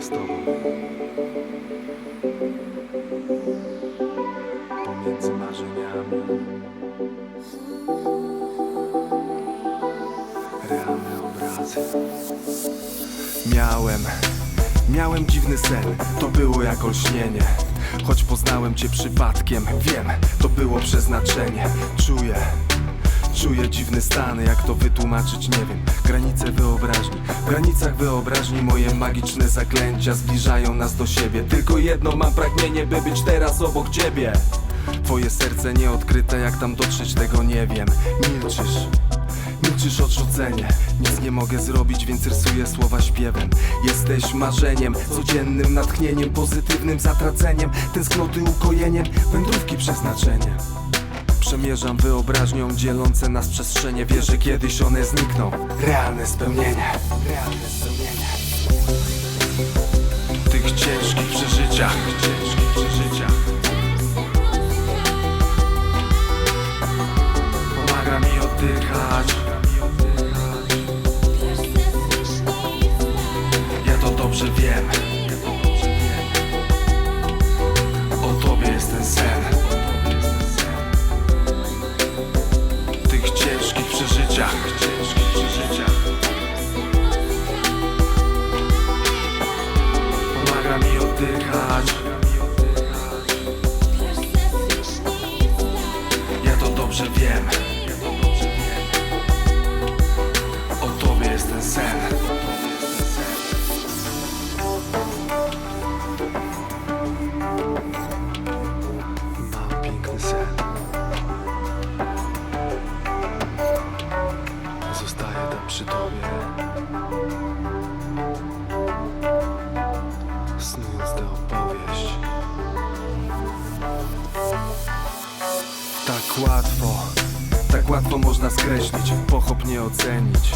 z tobą. Pomiędzy marzeniami. Realne obrazy. Miałem, miałem dziwny sen, to było jak olśnienie. Choć poznałem cię przypadkiem, wiem, to było przeznaczenie. Czuję, czuję dziwny stan, jak to wytłumaczyć, nie wiem. Granice wyobraźni, w granicach wyobraźni moje magiczne zaklęcia zbliżają nas do siebie. Tylko jedno mam pragnienie, by być teraz obok ciebie. Twoje serce nieodkryte, jak tam dotrzeć, tego nie wiem. Milczysz. Milczysz odrzucenie Nic nie mogę zrobić, więc rysuję słowa śpiewem Jesteś marzeniem, codziennym natchnieniem Pozytywnym zatraceniem, tęsknoty ukojeniem Wędrówki przeznaczeniem Przemierzam wyobraźnią dzielące nas przestrzenie. Wierzę kiedyś one znikną. Realne spełnienie. Realne spełnienie. Tych ciężkich przeżyciach przeżyciach przy tobie Snując tę opowieść Tak łatwo, tak łatwo można skreślić, pochopnie ocenić.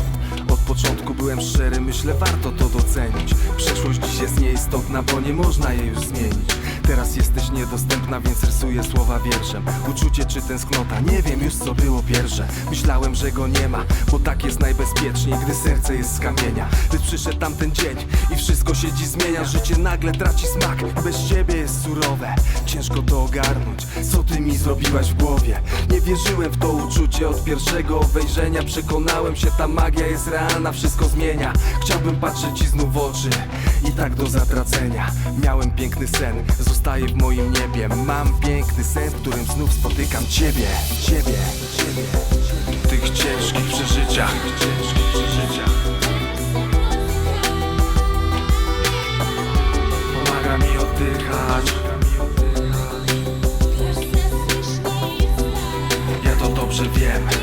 Od początku byłem szczery, myślę warto to docenić. Przeszłość dziś jest nieistotna, bo nie można jej już zmienić. Teraz jesteś niedostępna, więc rysuję słowa wierszem. Uczucie czy tęsknota, nie wiem już co było pierwsze. Myślałem, że go nie ma, bo tak jest najbezpieczniej, gdy serce jest z kamienia. Lecz przyszedł tamten dzień i wszystko się dziś zmienia. Życie nagle traci smak, bez ciebie jest surowe. Ciężko to ogarnąć, co mi zrobiłaś w głowie. Nie wierzyłem w to uczucie od pierwszego wejrzenia. Przekonałem się, ta magia jest realna, wszystko zmienia. Chciałbym patrzeć ci znów w oczy i tak do zatracenia. Miałem piękny sen, zostaje w moim niebie. Mam piękny sen, w którym znów spotykam ciebie, ciebie, ciebie. W tych ciężkich przeżyciach, ciężkich przeżyciach. Dobrze wiem.